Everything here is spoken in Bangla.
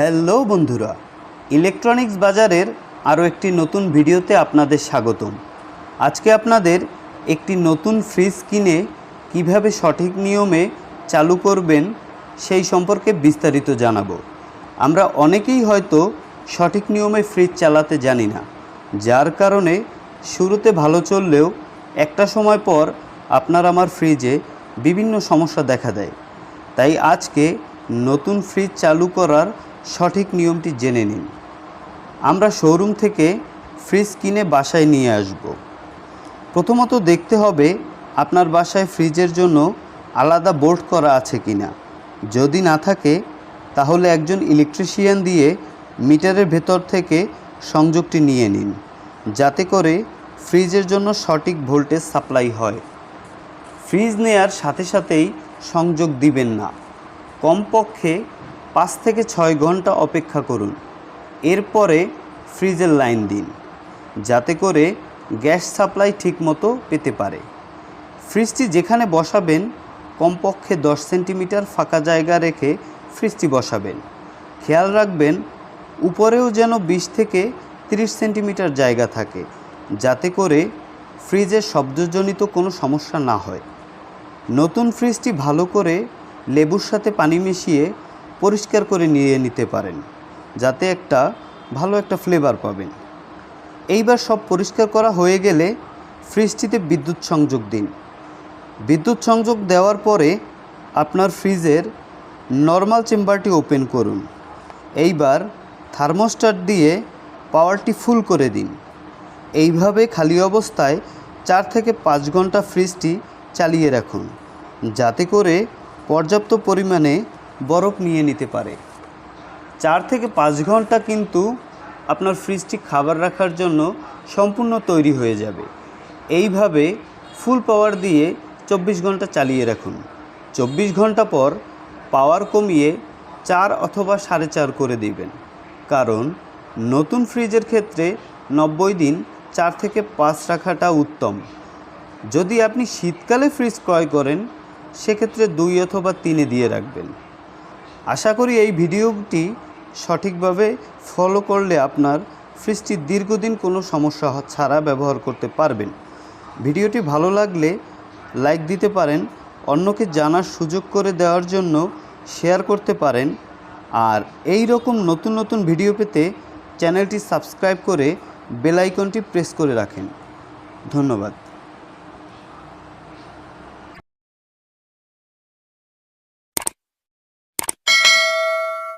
হ্যালো বন্ধুরা, ইলেকট্রনিক্স বাজারের আরও একটি নতুন ভিডিওতে আপনাদের স্বাগতম। আজকে আপনাদের একটি নতুন ফ্রিজ কিনে কীভাবে সঠিক নিয়মে চালু করবেন সেই সম্পর্কে বিস্তারিত জানাব। আমরা অনেকেই হয়তো সঠিক নিয়মে ফ্রিজ চালাতে জানি না, যার কারণে শুরুতে ভালো চললেও একটা সময় পর আপনার আমার ফ্রিজে বিভিন্ন সমস্যা দেখা দেয়। তাই আজকে নতুন ফ্রিজ চালু করার সঠিক নিয়মটি জেনে নিন। আমরা শোরুম থেকে ফ্রিজ কিনে বাসায় নিয়ে আসব। প্রথমত দেখতে হবে আপনার বাসায় ফ্রিজের জন্য আলাদা বোর্ড করা আছে কিনা। যদি না থাকে, তাহলে একজন ইলেকট্রিশিয়ান দিয়ে মিটারের ভেতর থেকে সংযোগটি নিয়ে নিন, যাতে করে ফ্রিজের জন্য সঠিক ভোল্টেজ সাপ্লাই হয়। ফ্রিজ নেয়ার সাথে সাথেই সংযোগ দিবেন না। কমপক্ষে পাঁচ থেকে ছয় ঘণ্টা অপেক্ষা করুন। এরপরে ফ্রিজের লাইন দিন, যাতে করে গ্যাস সাপ্লাই ঠিকমতো পেতে পারে। ফ্রিজটি যেখানে বসাবেন, কমপক্ষে দশ সেন্টিমিটার ফাঁকা জায়গা রেখে ফ্রিজটি বসাবেন। খেয়াল রাখবেন, উপরেও যেন বিশ থেকে তিরিশ সেন্টিমিটার জায়গা থাকে, যাতে করে ফ্রিজের শব্দজনিত কোনো সমস্যা না হয়। নতুন ফ্রিজটি ভালো করে লেবুর সাথে পানি মিশিয়ে পরিষ্কার করে নিয়ে নিতে পারেন, যাতে একটা ভালো একটা ফ্লেভার পাবেন। এইবার সব পরিষ্কার করা হয়ে গেলে ফ্রিজটিতে বিদ্যুৎ সংযোগ দিন। বিদ্যুৎ সংযোগ দেওয়ার পরে আপনার ফ্রিজের নর্মাল চেম্বারটি ওপেন করুন। এইবার থার্মোস্টার দিয়ে পাওয়ারটি ফুল করে দিন। এইভাবে খালি অবস্থায় চার থেকে পাঁচ ঘণ্টা ফ্রিজটি চালিয়ে রাখুন, যাতে করে পর্যাপ্ত পরিমাণে বরফ নিয়ে নিতে পারে। চার থেকে পাঁচ ঘণ্টা কিন্তু আপনার ফ্রিজটি খাবার রাখার জন্য সম্পূর্ণ তৈরি হয়ে যাবে। এইভাবে ফুল পাওয়ার দিয়ে চব্বিশ ঘণ্টা চালিয়ে রাখুন। চব্বিশ ঘণ্টা পর পাওয়ার কমিয়ে চার অথবা সাড়ে চার করে দিবেন। কারণ নতুন ফ্রিজের ক্ষেত্রে নব্বই দিন চার থেকে পাঁচ রাখাটা উত্তম। যদি আপনি শীতকালে ফ্রিজ ক্রয় করেন, সেক্ষেত্রে দুই অথবা তিনে দিয়ে রাখবেন। আশা করি এই ভিডিওটি সঠিকভাবে ফলো করলে আপনার ফ্রিজটি দীর্ঘদিন কোনো সমস্যা ছাড়া ব্যবহার করতে পারবেন। ভিডিওটি ভালো লাগলে লাইক দিতে পারেন, অন্যকে জানার সুযোগ করে দেওয়ার জন্য শেয়ার করতে পারেন আর এই রকম নতুন নতুন ভিডিও পেতে চ্যানেলটি সাবস্ক্রাইব করে বেল আইকনটি প্রেস করে রাখেন। ধন্যবাদ।